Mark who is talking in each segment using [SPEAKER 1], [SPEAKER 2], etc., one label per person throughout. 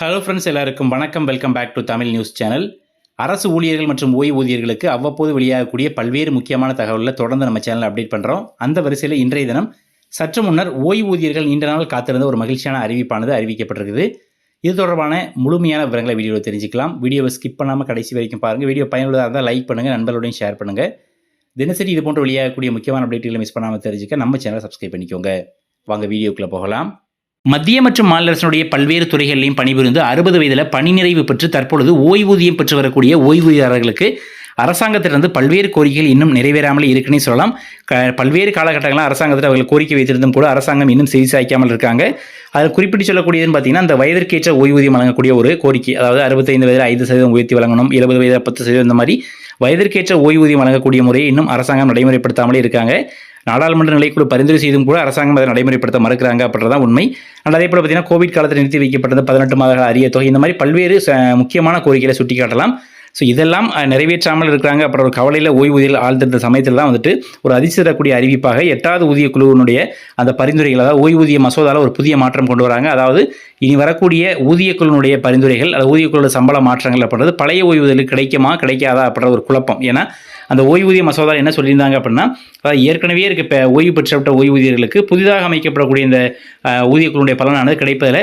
[SPEAKER 1] Hello friends எல்லாருக்கும் வணக்கம். Welcome back to Tamil news channel அரசு ஊழியர்கள் மற்றும் ஓய்வூதியர்களுக்கு அவ்வப்போது வெளியாகக்கூடிய பல்வேறு முக்கியமான தகவல்களை தொடர்ந்து நம்ம சேனலில் அப்டேட் பண்ணுறோம் அந்த வரிசையில் இன்றைய தினம் சற்று முன்னர் ஓய்வூதியர்கள் நீண்ட நாள் காத்திருந்த ஒரு மகிழ்ச்சியான அறிவிப்பானது அறிவிக்கப்பட்டிருக்குது. இது தொடர்பான முழுமையான விவரங்களை வீடியோவில் தெரிஞ்சுக்கலாம். வீடியோவை ஸ்கிப் பண்ணாமல் கடைசி வரைக்கும் பாருங்கள் வீடியோ பயனுள்ளதாக இருந்தால் லைக் பண்ணுங்கள் நண்பர்களோடையும் ஷேர் பண்ணுங்கள் தினசரி இது போன்ற வெளியாகக்கூடிய முக்கியமான அப்டேட்டுகளை மிஸ் பண்ணாமல் தெரிஞ்சுக்க நம்ம சேனலை சப்ஸ்கிரைப் பண்ணிக்கோங்க. வாங்க வீடியோக்குள்ளே போகலாம். மத்திய மற்றும் மாநில அரசினுடைய பல்வேறு துறைகளிலும் பணிபுரிந்து அறுபது வயதில் பணி நிறைவு பெற்று தற்பொழுது ஓய்வூதியம் பெற்று வரக்கூடிய ஓய்வூதியாளர்களுக்கு அரசாங்கத்திலிருந்து பல்வேறு கோரிக்கைகள் இன்னும் நிறைவேறாமல் இருக்குன்னே சொல்லலாம். க பல்வேறு காலகட்டங்களில் அரசாங்கத்தில் அவர்கள் கோரிக்கை வைத்திருந்தும் கூட அரசாங்கம் இன்னும் செய்தி சாய்க்காமல் இருக்காங்க. அதில் குறிப்பிட்டு சொல்லக்கூடியதுன்னு பார்த்தீங்கன்னா அந்த வயதிற்கேற்ற ஓய்வூதியம் வழங்கக்கூடிய ஒரு கோரிக்கை அதாவது அறுபத்தைந்து வயதில் ஐந்து சதவீதம் உயர்த்தி வழங்கணும் எழுபது வயதில் பத்து சதவீதம் இந்த மாதிரி வயதிற்கேற்ற ஓய்வூதியம் வழங்கக்கூடிய முறையை இன்னும் அரசாங்கம் நடைமுறைப்படுத்தாமலே இருக்காங்க. நாடாளுமன்ற நிலைக்குழு பரிந்துரை செய்தும் கூட அரசாங்கம் அதை நடைமுறைப்படுத்த மறுக்கிறாங்க அப்படின்றதான் உண்மை. அண்ட் அதே போல் பார்த்தீங்கன்னா கோவிட் காலத்தில் நிறுத்தி வைக்கப்பட்டது பதினெட்டு மாத அரிய தொகை. இந்த மாதிரி பல்வேறு முக்கியமான கோரிக்கைகளை சுட்டிக்காட்டலாம். ஸோ இதெல்லாம் நிறைவேற்றாமல் இருக்கிறாங்க. அப்புறம் ஒரு கவலையில் ஓய்வூதியில் ஆழ்ந்திருந்த சமயத்தில் தான் வந்துட்டு ஒரு அதிர்ச்சி அறிவிப்பாக எட்டாவது ஊதிய குழுவினுடைய அந்த பரிந்துரைகள் அதாவது ஓய்வூதிய மசோதாவில் ஒரு புதிய மாற்றம் கொண்டு வராங்க. அதாவது இனி வரக்கூடிய ஊதிய குழுவினுடைய பரிந்துரைகள் அது ஊதிய குழுவோட சம்பள மாற்றங்கள் அப்படின்றது பழைய ஓய்வூதியில் கிடைக்குமா கிடைக்காதா அப்படின்ற ஒரு குழப்பம். ஏன்னா அந்த ஓய்வூதிய மசோதா என்ன சொல்லியிருந்தாங்க அப்படின்னா அதாவது ஏற்கனவே இருக்க இப்போ ஓய்வு பெற்றப்பட்ட ஓய்வூதியர்களுக்கு புதிதாக அமைக்கப்படக்கூடிய இந்த அஹ், ஊதியக்குழுடைய பலனானது கிடைப்பதில்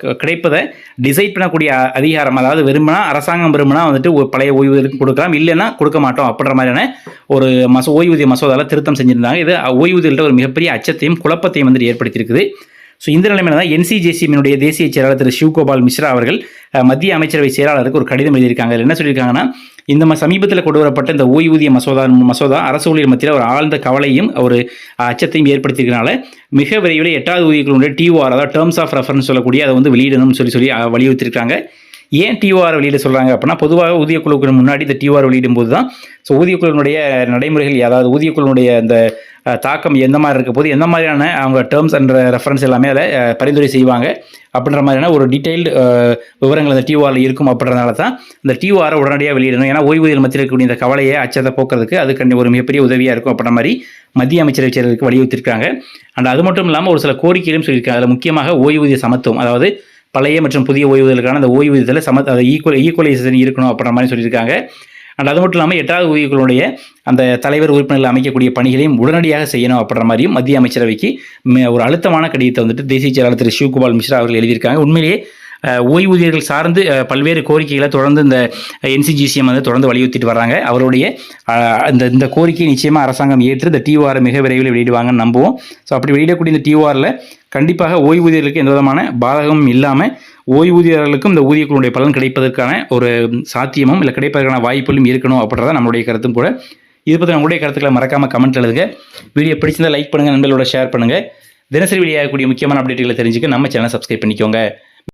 [SPEAKER 1] க- கிடைப்பதை டிசைட் பண்ணக்கூடிய அதிகாரம் அதாவது விரும்பினா அரசாங்கம் விரும்பினா வந்துட்டு பழைய ஓய்வூதியருக்கு கொடுக்கலாம். இல்லைன்னா கொடுக்க மாட்டோம் அப்படின்ற மாதிரியான ஒரு மசோ ஓய்வூதிய மசோதாவில் திருத்தம் செஞ்சிருந்தாங்க. இது ஓய்வூதியர்கள்ட்ட ஒரு மிகப்பெரிய அச்சத்தையும் குழப்பத்தையும் வந்து ஏற்படுத்தியிருக்குது. ஸோ இந்த நிலைமையில தான் என்சிஜேசியினுடைய தேசிய செயலாளர் திரு சிவ்கோபால் மிஸ்ரா அவர்கள் மத்திய அமைச்சரவை செயலாளருக்கு ஒரு கடிதம் எழுதியிருக்காங்க. அதில் என்ன சொல்லியிருக்காங்கன்னா இந்த ம- சமீபத்தில் கொண்டு வரப்பட்ட இந்த ஓய்வூதிய மசோதா மசோதா அரசு ஊழியர் மத்தியில் ஒரு ஆழ்ந்த கவலையும் ஒரு அச்சத்தையும் ஏற்படுத்தியிருக்கனால மிக விரைவில் எட்டாவது ஊதியர்களுடைய டிஓஆர் அதாவது டேர்ம்ஸ் ஆஃப் ரெஃபரன்ஸ் சொல்லக்கூடிய அதை வந்து வெளியிடணும்னு சொல்லி சொல்லி வலியுறுத்தியிருக்காங்க ஏன் டிஓஆர் வெளியிட சொல்கிறாங்க அப்படின்னா பொதுவாக ஊதிய குழுவுக்கு முன்னாடி இந்த டிஓஆர் வெளியிடும் போது தான் ஸோ ஊதியக்குழுவினுடைய நடைமுறைகள் அதாவது ஊதியக்குழுவினுடைய அந்த தாக்கம் எந்த மாதிரி இருக்க போது எந்த மாதிரியான அவங்க டேர்ம்ஸ் அண்ட் ரெஃபரன்ஸ் எல்லாமே அதில் பரிந்துரை செய்வாங்க அப்படின்ற மாதிரியான ஒரு டீட்டெயில்டு விவரங்கள் அந்த டிஓஆரில் இருக்கும் அப்படின்றனால தான் இந்த டிஓஆரை உடனடியாக வெளியிடணும். ஏன்னா ஓய்வூதிய மத்தியில் இருக்கக்கூடிய இந்த கவலையை அச்சத்தை போக்குறதுக்கு அது கண்டி ஒரு மிகப்பெரிய உதவியாக இருக்கும் அப்படின்ற மாதிரி மத்திய அமைச்சரவை செயலருக்கு வலியுறுத்திருக்காங்க அண்ட் அது மட்டும் இல்லாமல் ஒரு சில கோரிக்கைகளும் சொல்லியிருக்காங்க. அதில் முக்கியமாக ஓய்வூதிய சமத்துவம் அதாவது பழைய மற்றும் புதிய ஓய்வூதியர்களுக்கான அந்த ஓய்வூதியத்தில் சம அது ஈக்குவல் ஈக்குவலைசேஷன் இருக்கணும் அப்படின்ற மாதிரி சொல்லியிருக்காங்க. அண்ட் அது மட்டும் இல்லாமல் எட்டாவது ஊதியர்களுடைய அந்த தலைவர் உறுப்பினர்கள் அமைக்கக்கூடிய பணிகளையும் உடனடியாக செய்யணும் அப்படின்ற மாதிரியும் மத்திய அமைச்சரவைக்கு ஒரு அழுத்தமான கடிதத்தை வந்துட்டு தேசிய செயலாளர் திரு. சிவகுமார் மிஸ்ரா அவர்கள் எழுதியிருக்காங்க. உண்மையிலேயே ஓய்வூதியர்கள் சார்ந்து பல்வேறு கோரிக்கைகளை தொடர்ந்து இந்த என்சிஜிசிஎம் வந்து தொடர்ந்து வலியுறுத்திட்டு வராங்க. அவருடைய இந்த இந்த கோரிக்கையை நிச்சயமாக அரசாங்கம் ஏற்று இந்த டிஓஆர் மிக விரைவில் வெளியிடுவாங்கன்னு நம்புவோம். ஸோ அப்படி வெளியிடக்கூடிய இந்த டிஓஆரில் கண்டிப்பாக ஓய்வூதியர்களுக்கு எந்த விதமான பாதகமும் இல்லாமல் ஓய்வூதியர்களுக்கும் இந்த ஊதியக்குழுடைய பலன் கிடைப்பதற்கான ஒரு சாத்தியமும் இல்லை கிடைப்பதற்கான வாய்ப்புகளும் இருக்கணும் அப்படின்றத நம்மளுடைய கருத்தும் கூட. இது பற்றி நம்மளுடைய கருத்துக்களை மறக்காமல் கமெண்ட் எழுதுங்க. வீடியோ பிடிச்சிருந்தால் லைக் பண்ணுங்கள் நண்பர்களோட ஷேர் பண்ணுங்கள் தினசரி வெளியாகக்கூடிய முக்கியமான அப்டேட்டுகளை தெரிஞ்சுக்க நம்ம சேனலை சப்ஸ்கிரைப் பண்ணிக்கோங்க.